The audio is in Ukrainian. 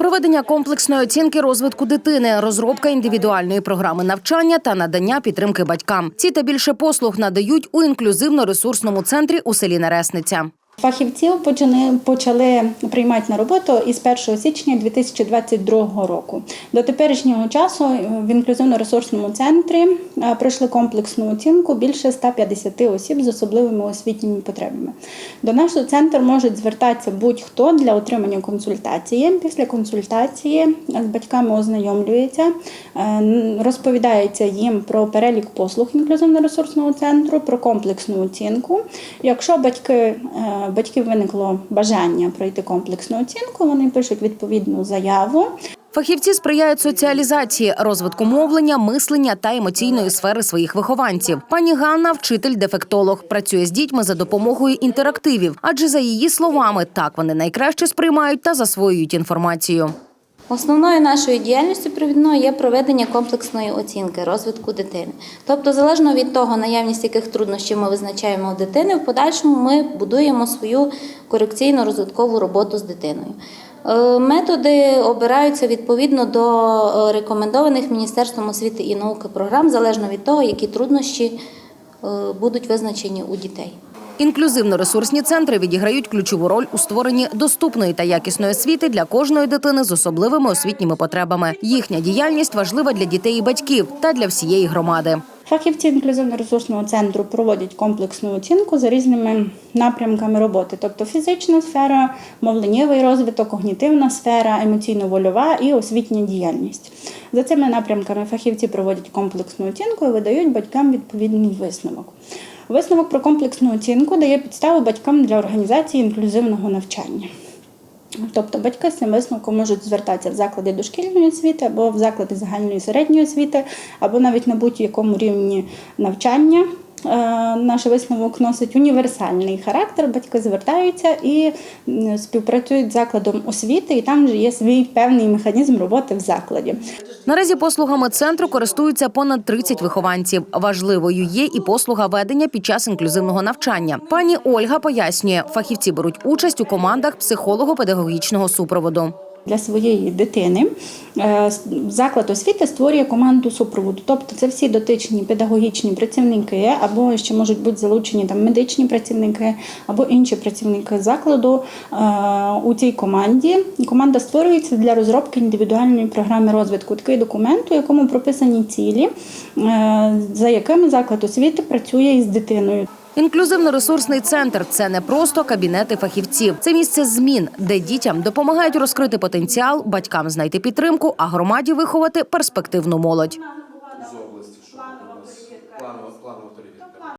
Проведення комплексної оцінки розвитку дитини, розробка індивідуальної програми навчання та надання підтримки батькам. Ці та більше послуг надають у інклюзивно-ресурсному центрі у селі Нересниця. Фахівців почали, почали приймати на роботу із 1 січня 2022 року. До теперішнього часу в інклюзивно-ресурсному центрі е, пройшли комплексну оцінку більше 150 осіб з особливими освітніми потребами. До нашого центру можуть звертатися будь-хто для отримання консультації. Після консультації з батьками ознайомлюється, е, розповідається їм про перелік послуг інклюзивно-ресурсного центру, про комплексну оцінку. Якщо батьки, е, батьків виникло бажання пройти комплексну оцінку, вони пишуть відповідну заяву. Фахівці сприяють соціалізації, розвитку мовлення, мислення та емоційної сфери своїх вихованців. Пані Ганна, вчитель-дефектолог, працює з дітьми за допомогою інтерактивів, адже за її словами, так вони найкраще сприймають та засвоюють інформацію. Основною нашою діяльністю провідною є проведення комплексної оцінки розвитку дитини. Тобто, залежно від того, наявність яких труднощів ми визначаємо у дитини, в подальшому ми будуємо свою корекційно-розвиткову роботу з дитиною. Е, Методи обираються відповідно до е, рекомендованих Міністерством освіти і науки програм, залежно від того, які труднощі е, будуть визначені у дітей. Інклюзивно-ресурсні центри відіграють ключову роль у створенні доступної та якісної освіти для кожної дитини з особливими освітніми потребами. Їхня діяльність важлива для дітей і батьків та для всієї громади. Фахівці інклюзивно-ресурсного центру проводять комплексну оцінку за різними напрямками роботи, тобто фізична сфера, мовленнєвий розвиток, когнітивна сфера, емоційно-вольова і освітня діяльність. За цими напрямками фахівці проводять комплексну оцінку і видають батькам відповідний висновок. Висновок про комплексну оцінку дає підставу батькам для організації інклюзивного навчання. Тобто батьки з цим висновком можуть звертатися в заклади дошкільної освіти або в заклади загальної середньої освіти, або навіть на будь-якому рівні навчання. Е, Наш висновок носить універсальний характер. Батьки звертаються і співпрацюють з закладом освіти, і там вже є свій певний механізм роботи в закладі. Наразі послугами центру користуються понад 30 вихованців. Важливою є і послуга ведення під час інклюзивного навчання. Пані Ольга пояснює, фахівці беруть участь у командах психолого-педагогічного супроводу. Для своєї дитини е, заклад освіти створює команду супроводу. Тобто це всі дотичні педагогічні працівники, або ще можуть бути залучені там медичні працівники, або інші працівники закладу е, у цій команді. Команда створюється для розробки індивідуальної програми розвитку. Такий документ, у якому прописані цілі, е, за якими заклад освіти працює із дитиною. Інклюзивно-ресурсний центр це не просто кабінети фахівців. Це місце змін, де дітям допомагають розкрити потенціал, батькам знайти підтримку, а громаді виховати перспективну молодь.